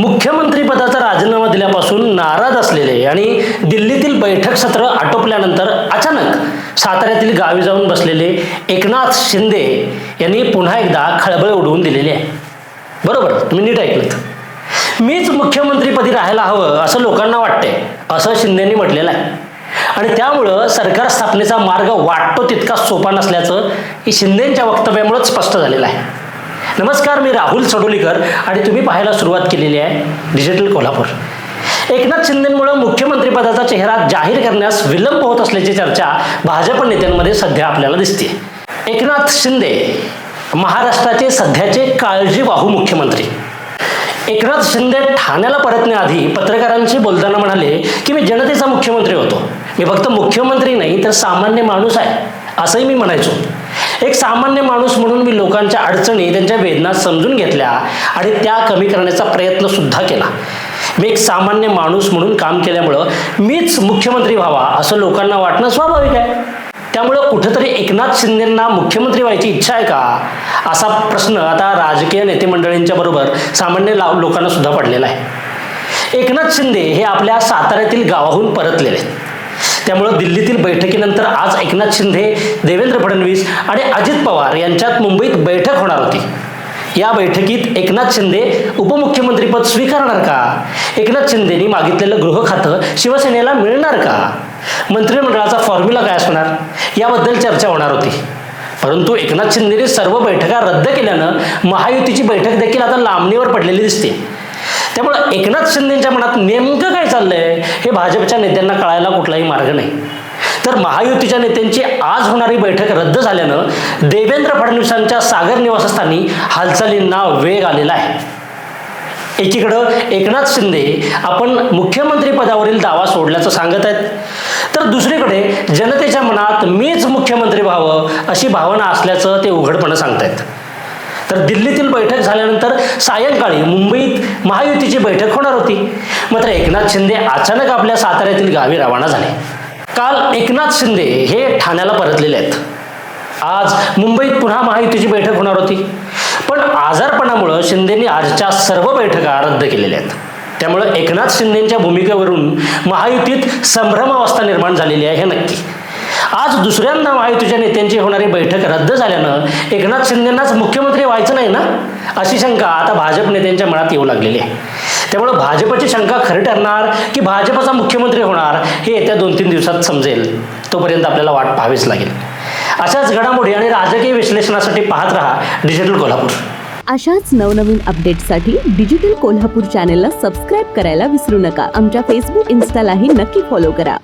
मुख्यमंत्रीपदाचा राजीनामा दिल्यापासून नाराज असलेले आणि दिल्लीतील बैठक सत्र आटोपल्यानंतर अचानक साताऱ्यातील गावी जाऊन बसलेले एकनाथ शिंदे यांनी पुन्हा एकदा खळबळ उडवून दिलेली आहे. बरोबर तुम्ही नीट ऐकलं मीच मुख्यमंत्रीपदी राहायला हवं असं लोकांना वाटतंय असं शिंदेंनी म्हटलेलं आहे. आणि त्यामुळं सरकार स्थापनेचा मार्ग वाटतो तितका सोपा नसल्याचं हे शिंदेंच्या वक्तव्यामुळेच स्पष्ट झालेलं आहे. नमस्कार मी राहुल सडोलीकर आणि तुम्ही पाहायला सुरुवात केलेली आहे डिजिटल कोल्हापूर. एकनाथ शिंदेमुळे मुख्यमंत्रीपदाचा चेहरा जाहीर करण्यास विलंब होत असल्याची चर्चा भाजप नेत्यांमध्ये सध्या आपल्याला दिसते एकनाथ शिंदे महाराष्ट्राचे सध्याचे काळजीवाहू मुख्यमंत्री. एकनाथ शिंदे ठाण्याला परतण्याआधी पत्रकारांशी बोलताना म्हणाले की मी जनतेचा मुख्यमंत्री होतो. मी फक्त मुख्यमंत्री नाही तर सामान्य माणूस आहे. असंही मी म्हणायचो. एक सामान्य माणूस म्हणून मी लोकांच्या अडचणी त्यांच्या वेदना समजून घेतल्या आणि त्या कमी करण्याचा प्रयत्न सुद्धा केला. मी एक सामान्य माणूस म्हणून काम केल्यामुळं मीच मुख्यमंत्री व्हावा असं लोकांना वाटणं स्वाभाविक आहे. त्यामुळं कुठंतरी एकनाथ शिंदेंना मुख्यमंत्री व्हायची इच्छा आहे का? असा प्रश्न आता राजकीय नेते मंडळींच्या बरोबर सामान्य ला लोकांना सुद्धा पडलेला आहे. एकनाथ शिंदे हे आपल्या साताऱ्यातील गावाहून परतलेले. आहेत त्यामुळं दिल्लीतील बैठकीनंतर आज एकनाथ शिंदे देवेंद्र फडणवीस आणि अजित पवार यांच्यात मुंबईत बैठक होणार होती. या बैठकीत एकनाथ शिंदे उपमुख्यमंत्रीपद स्वीकारणार का? एकनाथ शिंदेनी मागितलेलं गृह खातं शिवसेनेला मिळणार का? मंत्रिमंडळाचा फॉर्म्युला काय असणार? याबद्दल चर्चा होणार होती. परंतु एकनाथ शिंदेने सर्व बैठका रद्द केल्यानं महायुतीची बैठक देखील आता लांबणीवर पडलेली दिसते. त्यामुळं एकनाथ शिंदेच्या मनात नेमकं काय चाललंय हे भाजपच्या नेत्यांना कळायला कुठलाही मार्ग नाही. तर महायुतीच्या नेत्यांची आज होणारी बैठक रद्द झाल्यानं देवेंद्र फडणवीसांच्या सागर निवासस्थानी हालचालींना वेग आलेला आहे. एकीकडं एकनाथ शिंदे आपण मुख्यमंत्री पदावरील दावा सोडल्याचं सांगत आहेत. तर दुसरीकडे जनतेच्या मनात मीच मुख्यमंत्री व्हावं अशी भावना असल्याचं ते उघडपणे सांगतायत. तर दिल्लीतील बैठक झाल्यानंतर सायंकाळी मुंबईत महायुतीची बैठक होणार होती. मात्र एकनाथ शिंदे अचानक आपल्या साताऱ्यातील गावी रवाना झाले. काल एकनाथ शिंदे हे ठाण्याला परतलेले आहेत. आज मुंबईत पुन्हा महायुतीची बैठक होणार होती. पण आजारपणामुळं शिंदेनी आजच्या सर्व बैठका रद्द केलेल्या आहेत. त्यामुळं एकनाथ शिंदेच्या भूमिकेवरून महायुतीत संभ्रमावस्था निर्माण झालेली आहे हे नक्की. आज दुसऱ्यांदा महायुतीच्या नेत्यांची होणारी बैठक रद्द झाल्यानं एकनाथ शिंदेंनाच मुख्यमंत्री व्हायचं नाही ना? अशी शंका आता भाजप नेत्यांच्या मनात येऊ लागलेली आहे. त्यामुळे भाजपची शंका खरी ठरणार की भाजपचा मुख्यमंत्री होणार हे येत्या दोन तीन दिवसात समजेल. तोपर्यंत आपल्याला वाट पाहावीच लागेल. अशाच घडामोडी आणि राजकीय विश्लेषणासाठी पाहत रहा डिजिटल कोल्हापूर. अशाच नवनवीन अपडेटसाठी डिजिटल कोल्हापूर चॅनेलला सबस्क्राईब करायला विसरू नका. आमच्या फेसबुक इन्स्टालाही नक्की फॉलो करा.